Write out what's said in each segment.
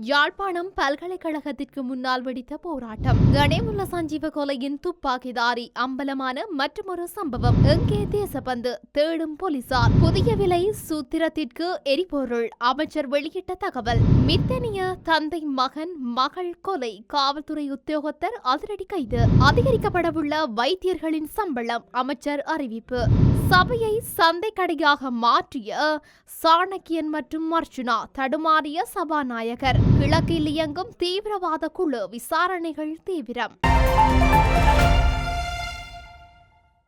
யாழ்ப்பாணம் பல்கலைக்கழகத்திற்கு முன்னால் வெடித்த போராட்டம். கணேமுல்ல சஞ்சீவ கொலையின் துப்பாக்கிதாரி அம்பலமான மற்றொரு சம்பவம். எங்கே தேசபந்து தேடும் போலீசார். புதிய விலை சூத்திரத்திற்கு எரிபொருள். அமைச்சர் வெளியிட்ட தகவல். மித்தனிய தந்தை மகன் மகள் கொலை. காவல்துறை உத்தியோகத்தர் அதிரடி கைது. அதிகரிக்கப்படவுள்ள வைத்தியர்களின் சம்பளம் அமைச்சர் அறிவிப்பு. சபையை சந்தை கடையாக மாற்றிய சாணக்கியன் மற்றும் அர்ச்சுனா தடுமாறிய சபாநாயகர். கிழக்கில் இயங்கும் தீவிரவாத குழு விசாரணைகள் தீவிரம்.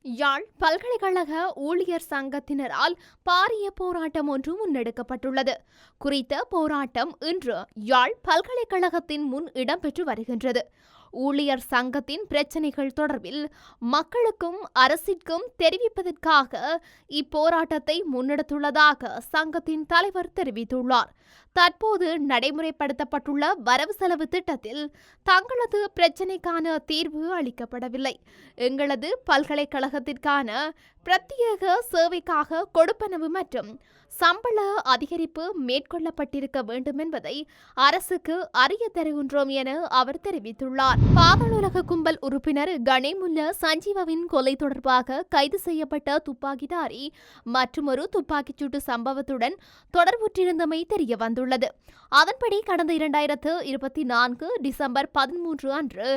யாழ் பல்கலைக்கழக ஊழியர் சங்கத்தினரால் பாரிய போராட்டம் ஒன்று முன்னெடுக்கப்பட்டுள்ளது. குறித்த போராட்டம் இன்று யாழ் பல்கலைக்கழகத்தின் முன் இடம்பெற்று வருகின்றது. ஊழியர் சங்கத்தின் பிரச்சினைகள் தொடர்பில் மக்களுக்கும் அரசிற்கும் தெரிவிப்பதற்காக இப்போராட்டத்தை முன்னெடுத்துள்ளதாக சங்கத்தின் தலைவர் தெரிவித்துள்ளார். தற்போது நடைமுறைப்படுத்தப்பட்டுள்ள வரவு செலவு திட்டத்தில் தங்களது பிரச்சினைக்கான தீர்வு அளிக்கப்படவில்லை. எங்களது பல்கலைக்கழகத்திற்கான பிரத்யேக சேவைக்காக கொடுப்பனவு மற்றும் சம்பள அதிகரிப்பு மேற்கொள்ளப்பட்டிருக்க வேண்டும் என்பதை அரசுக்கு அறிய தருகின்றோம் என அவர் தெரிவித்துள்ளார். பாதாளுலக கும்பல் உறுப்பினர் கணேமுல்ல சஞ்சீவாவின் கொலை தொடர்பாக கைது செய்யப்பட்ட துப்பாக்கிதாரி மற்றொரு துப்பாக்கிச்சூட்டு சம்பவத்துடன் தொடர்புற்றிருந்தமை தெரிய வந்துள்ளது அதன்படி கடந்த இரண்டாயிரத்து இருபத்தி நான்கு டிசம்பர் பதிமூன்று அன்று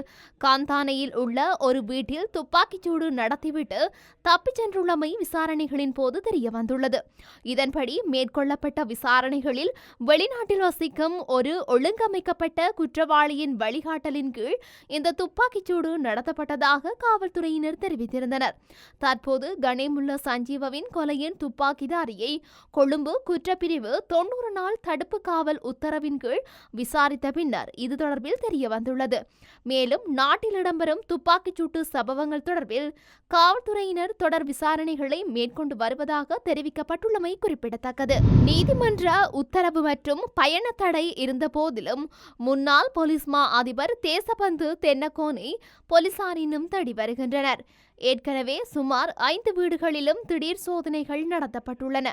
காந்தானையில் உள்ள ஒரு வீட்டில் துப்பாக்கிச்சூடு நடத்திவிட்டு தப்பிச் சென்றுள்ளமை விசாரணைகளின் போது தெரிய வந்துள்ளது இதன்படி மேற்கொள்ளப்பட்ட விசாரணைகளில் வெளிநாட்டில் வசிக்கும் ஒரு ஒழுங்கமைக்கப்பட்ட குற்றவாளியின் வழிகாட்டலின் கீழ் இந்த துப்பாக்கிச்சூடு நடத்தப்பட்டதாக காவல்துறையினர் தெரிவித்திருந்தனர். தற்போது கணேமுல்ல சஞ்சீவவின் கொலையின் துப்பாக்கிதாரியை கொழும்பு குற்றப்பிரிவு தொன்னூறு நாள் தடுப்பு காவல் உத்தரவின் கீழ் விசாரித்த பின்னர் இது தொடர்பில் தெரிய வந்துள்ளது மேலும் நாட்டில் இடம்பெறும் துப்பாக்கிச்சூட்டு சம்பவங்கள் தொடர்பில் காவல்துறையினர் தொடர் விசாரணைகளை மேற்கொண்டு வருவதாக தெரிவிக்கப்பட்டுள்ளமை குறிப்பிடத்தக்கது நீதிமன்ற உத்தரவு மற்றும் பயண தடை இருந்த போதிலும் முன்னாள் போலீஸ் மா அதிபர் தேசபந்து தென்னகோனை போலீசாரினும் தடி தேடி வருகின்றனர். ஏற்கனவே சுமார் ஐந்து வீடுகளிலும் திடீர் சோதனைகள் நடத்தப்பட்டுள்ளன.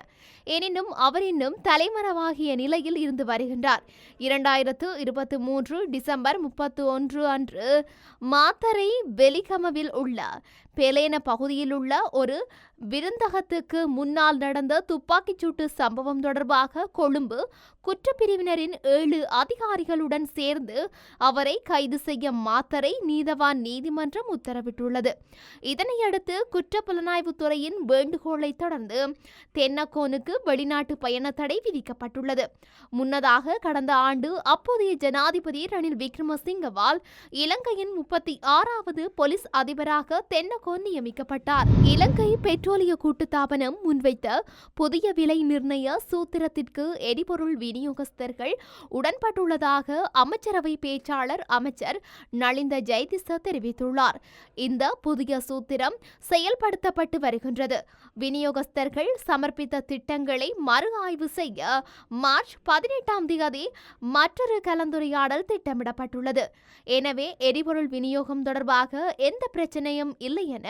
எனினும் அவர் இன்னும் தலைமறைவாகிய நிலையில் இருந்து வருகின்றார். இரண்டாயிரத்து இருபத்தி மூன்று டிசம்பர் முப்பத்தி ஒன்று அன்று மாத்தரை வெலிகமவில் உள்ள பெலேன பகுதியில் உள்ள ஒரு விருந்தகத்துக்கு முன்னால் நடந்த துப்பாக்கிச்சூட்டு சம்பவம் தொடர்பாக கொழும்பு குற்றப்பிரிவினரின் ஏழு அதிகாரிகளுடன் சேர்ந்து அவரை கைது செய்ய மாத்தரை நீதவான் நீதிமன்றம் உத்தரவிட்டுள்ளது. இதனையடுத்து குற்ற புலனாய்வு துறையின் வேண்டுகோளை தொடர்ந்து தென்னக்கோனுக்கு வெளிநாட்டு பயண தடை விதிக்கப்பட்டுள்ளது. முன்னதாக கடந்த ஆண்டு அப்போதைய ஜனாதிபதி ரணில் விக்ரமசிங்கவால் இலங்கையின் முப்பத்தி ஆறாவது போலீஸ் அதிபராக தென்னகோன் நியமிக்கப்பட்டார். இலங்கை பெட்ரோலிய கூட்டுத்தாபனம் முன்வைத்த புதிய விலை நிர்ணய சூத்திரத்திற்கு எரிபொருள் விநியோகஸ்தர்கள் உடன்பட்டுள்ளதாக அமைச்சரவை பேச்சாளர் அமைச்சர் நளிந்த ஜெயதிச தெரிவித்துள்ளார். இந்த புதிய சூத்திரம் செயல்படுத்தப்பட்டு வருகின்றது. விநியோகஸ்தர்கள் சமர்ப்பித்த திட்டங்களை மறு ஆய்வு செய்ய மார்ச் பதினெட்டாம் தேதி மற்றொரு கலந்துரையாடல் திட்டமிடப்பட்டுள்ளது. எனவே எரிபொருள் விநியோகம் தொடர்பாக எந்த பிரச்சனையும் இல்லை என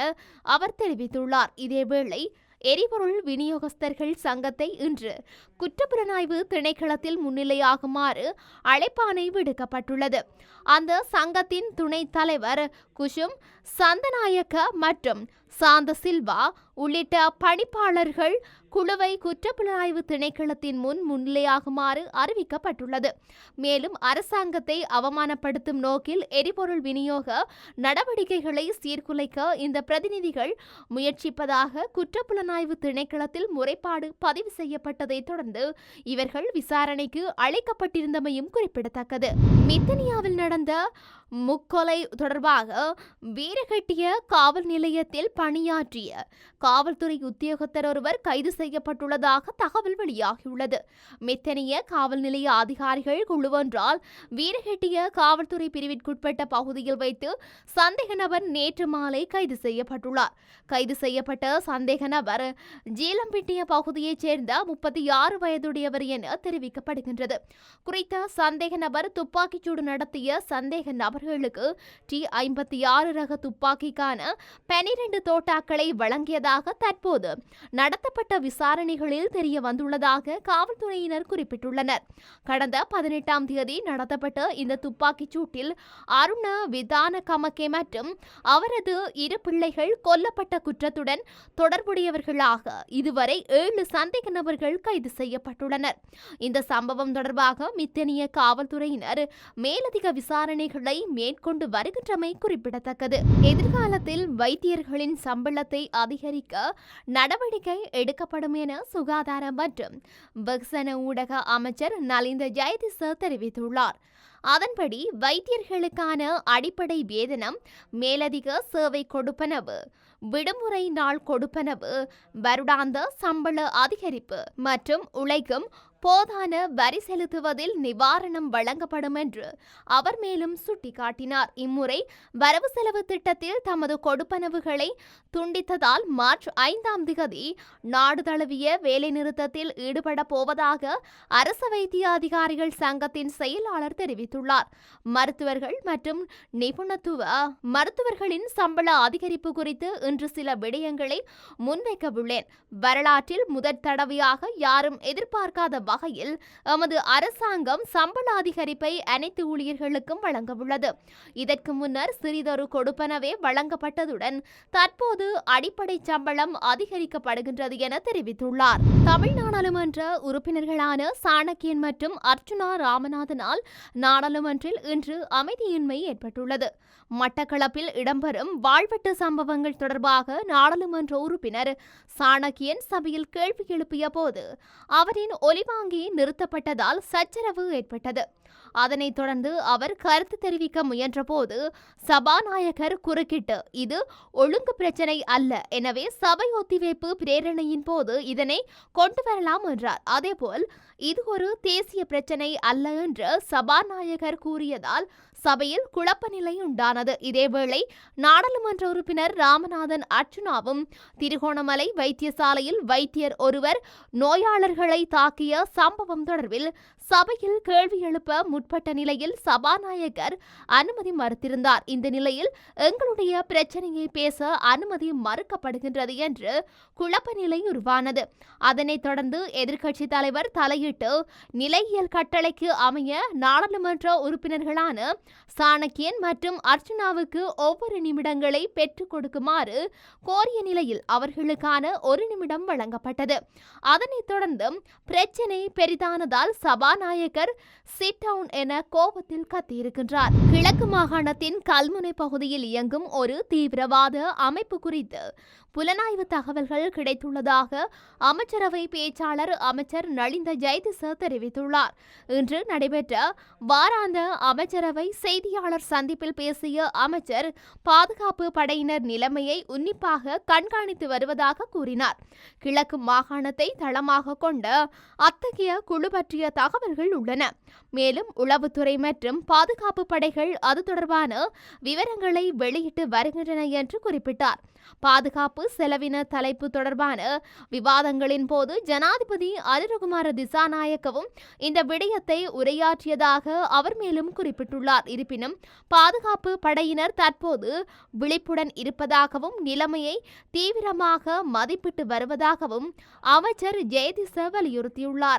அவர் தெரிவித்துள்ளார். இதேவேளை எரிபொருள் விநியோகஸ்தர்கள் சங்கத்தை இன்று குற்றப்புலனாய்வு திணைக்களத்தில் முன்னிலையாகுமாறு அழைப்பானை விடுக்கப்பட்டுள்ளது. அந்த சங்கத்தின் துணைத் தலைவர் குஷும் சந்தநாயக்க மற்றும் சாந்த சில்வா உள்ளிட்ட பணிப்பாளர்கள் குழுவை குற்றப்புலனாய்வு திணைக்களத்தின் முன் முன்னிலையாகுமாறு அறிவிக்கப்பட்டுள்ளது. மேலும் அரசாங்கத்தை அவமானப்படுத்தும் நோக்கில் எரிபொருள் விநியோக நடவடிக்கைகளை சீர்குலைக்க இந்த பிரதிநிதிகள் முயற்சிப்பதாக குற்றப்புலனாய்வு திணைக்களத்தில் முறைப்பாடு பதிவு செய்யப்பட்டதைத் தொடர்ந்து இவர்கள் விசாரணைக்கு அழைக்கப்பட்டிருந்தமையும் குறிப்பிடத்தக்கது. மித்தனியாவில் நடந்த முக்கொலை தொடர்பாக வீரகட்டிய காவல் நிலையத்தில் பணியாற்றிய காவல்துறை உத்தியோகத்தர் ஒருவர் கைது செய்யப்பட்டுள்ளதாக தகவல் வெளியாகியுள்ளது. மெத்தனிய காவல் நிலைய அதிகாரிகள் குழுவொன்றால் வீரகெட்டிய காவல்துறை பிரிவிற்குட்பட்ட பகுதியில் வைத்து சந்தேக நபர் நேற்று மாலை கைது செய்யப்பட்டுள்ளார். கைது செய்யப்பட்ட சந்தேக நபர் ஜீலம்பிட்டிய பகுதியைச் சேர்ந்த முப்பத்தி ஆறு வயதுடையவர் என தெரிவிக்கப்படுகின்றது. குறித்த சந்தேக நபர் துப்பாக்கிச்சூடு நடத்திய சந்தேக நபர்களுக்கு டி ஐம்பத்தி ஆறு ரக துப்பாக்கிக்கான பனிரெண்டு தோட்டாக்களை வழங்கியதாக தற்போது நடத்தப்பட்ட விசாரணைகளில் தெரிய வந்துள்ளதாக காவல்துறையினர் குறிப்பிட்டுள்ளனர். கடந்த பதினெட்டாம் தேதி நடத்தப்பட்ட இந்த துப்பாக்கிச் சூட்டில் அருண விதான கமக்கே மற்றும் அவரது இரு பிள்ளைகள் கொல்லப்பட்ட குற்றத்துடன் தொடர்புடையவர்களாக இதுவரை ஏழு சந்தேக நபர்கள் கைது செய்யப்பட்டுள்ளனர். இந்த சம்பவம் தொடர்பாக மித்தனிய காவல்துறையினர் மேலதிக விசாரணைகளை மேற்கொண்டு வருகின்றமை குறிப்பிடத்தக்கது. எதிர்காலத்தில் வைத்தியர்களின் சம்பளத்தை அதிகரிக்க நடவடிக்கை செயல்படும் என சுகாதார மற்றும் வெகுசன ஊடக அமைச்சர் நலிந்த ஜெயதிச தெரிவித்துள்ளார். அதன்படி வைத்தியர்களுக்கான அடிப்படை வேதனம் மேலதிக சேவை கொடுப்பனவு விடுமுறை நாள் கொடுப்பனவு வருடாந்த சம்பள அதிகரிப்பு மற்றும் உழைக்கும் போதான வரி செலுத்துவதில் நிவாரணம் வழங்கப்படும் என்று அவர் மேலும் சுட்டிக்காட்டினார். இம்முறை வரவு செலவு திட்டத்தில் தமது கொடுப்பனவுகளை துண்டித்ததால் மார்ச் ஐந்தாம் திகதி நாடு தழுவிய வேலைநிறுத்தத்தில் ஈடுபட போவதாக அரசு வைத்திய அதிகாரிகள் சங்கத்தின் செயலாளர் தெரிவித்துள்ளார். மருத்துவர்கள் மற்றும் நிபுணத்துவ மருத்துவர்களின் சம்பள அதிகரிப்பு குறித்து இன்று சில விடயங்களை முன்வைக்கவுள்ளேன். வரலாற்றில் முதற் தடவையாக யாரும் எதிர்பார்க்காத வகையில் எமது அரசாங்கம் சம்பள அதிகரிப்பை அனைத்து ஊழியர்களுக்கும் வழங்கவுள்ளது. இதற்கு முன்னர் சிறிதொரு கொடுப்பனவே வழங்கப்பட்டதுடன் தற்போது அடிப்படை சம்பளம் அதிகரிக்கப்படுகின்றது என தெரிவித்துள்ளார். தமிழ் நாடாளுமன்ற உறுப்பினர்களான சாணக்கியன் மற்றும் அர்ச்சுனா ராமநாதனால் நாடாளுமன்றில் இன்று அமைதியின்மை ஏற்பட்டுள்ளது. மட்டக்களப்பில் இடம்பெறும் வாழ்வெட்டு சம்பவங்கள் தொடர்பாக நாடாளுமன்ற உறுப்பினர் சாணக்கியன் சபையில் கேள்வி எழுப்பிய போது அவரின் ஒலிவா பின்வாங்கி நிறுத்தப்பட்டதால் சச்சரவு ஏற்பட்டது. அதனைத் தொடர்ந்து அவர் கருத்து தெரிவிக்க முயன்றபோது சபாநாயகர் குறுக்கிட்டு இது ஒழுங்கு பிரச்சனை அல்ல. எனவே சபை ஒத்திவைப்பு பிரேரணையின் போது இதனை கொண்டு வரலாம் என்றார். அதேபோல் இது ஒரு தேசிய பிரச்சனை அல்ல என்று சபாநாயகர் கூறியதால் சபையில் குழப்ப நிலை உண்டானது. இதேவேளை நாடாளுமன்ற உறுப்பினர் ராமநாதன் அர்ச்சுனாவும் திருகோணமலை வைத்தியசாலையில் வைத்தியர் ஒருவர் நோயாளர்களை தாக்கிய சம்பவம் தொடர்பில் சபையில் கேள்வி எழுப்ப முற்பட்ட நிலையில் சபாநாயகர் அனுமதி மறுத்திருந்தார். இந்த நிலையில் எங்களுடைய பிரச்சனையை பேச அனுமதி மறுக்கப்படுகின்றது என்று குழப்ப நிலை உருவானது. அதனைத் தொடர்ந்து எதிர்க்கட்சி தலைவர் தலையிட்டு நிலையியல் கட்டளைக்கு அமைய நாடாளுமன்ற உறுப்பினர்களான சாணக்கியன் மற்றும் அர்ச்சனாவுக்கு ஒவ்வொரு நிமிடங்களை பெற்றுக் கொடுக்குமாறு கோரிய நிலையில் அவர்களுக்கான ஒரு நிமிடம் வழங்கப்பட்டது. அதனைத் தொடர்ந்து பிரச்சினை பெரிதானதால் சபாநாயகர் சிட் டவுன் என கோபத்தில் கத்தியிருக்கின்றார். கிழக்கு மாகாணத்தின் கல்முனை பகுதியில் இயங்கும் ஒரு தீவிரவாத அமைப்பு குறித்து புலனாய்வு தகவல்கள் கிடைத்துள்ளதாக அமைச்சரவை பேச்சாளர் அமைச்சர் நளிந்த ஜெயதிச தெரிவித்துள்ளார். இன்று நடைபெற்ற வாராந்த அமைச்சரவை செய்தியாளர் சந்திப்பில் பேசிய அமைச்சர் பாதுகாப்பு படையினர் நிலைமையை உன்னிப்பாக கண்காணித்து வருவதாக கூறினார். கிழக்கு மாகாணத்தை தளமாக கொண்ட அத்தகைய குழு பற்றிய தகவல்கள் உள்ளன. மேலும் உளவுத்துறை மற்றும் பாதுகாப்பு படைகள் அது தொடர்பான விவரங்களை வெளியிட்டு வருகின்றன என்று குறிப்பிட்டார். பாதுகாப்பு செலவின தலைப்பு தொடர்பான விவாதங்களின் போது ஜனாதிபதி அருணகுமார திசாநாயக்கவும் இந்த விடயத்தை உரையாற்றியதாக அவர் மேலும் குறிப்பிட்டுள்ளார். இருப்பினும் பாதுகாப்பு படையினர் தற்போது விழிப்புடன் இருப்பதாகவும் நிலைமையை தீவிரமாக மதிப்பிட்டு வருவதாகவும் அமைச்சர் ஜெயதிச வலியுறுத்தியுள்ளார்.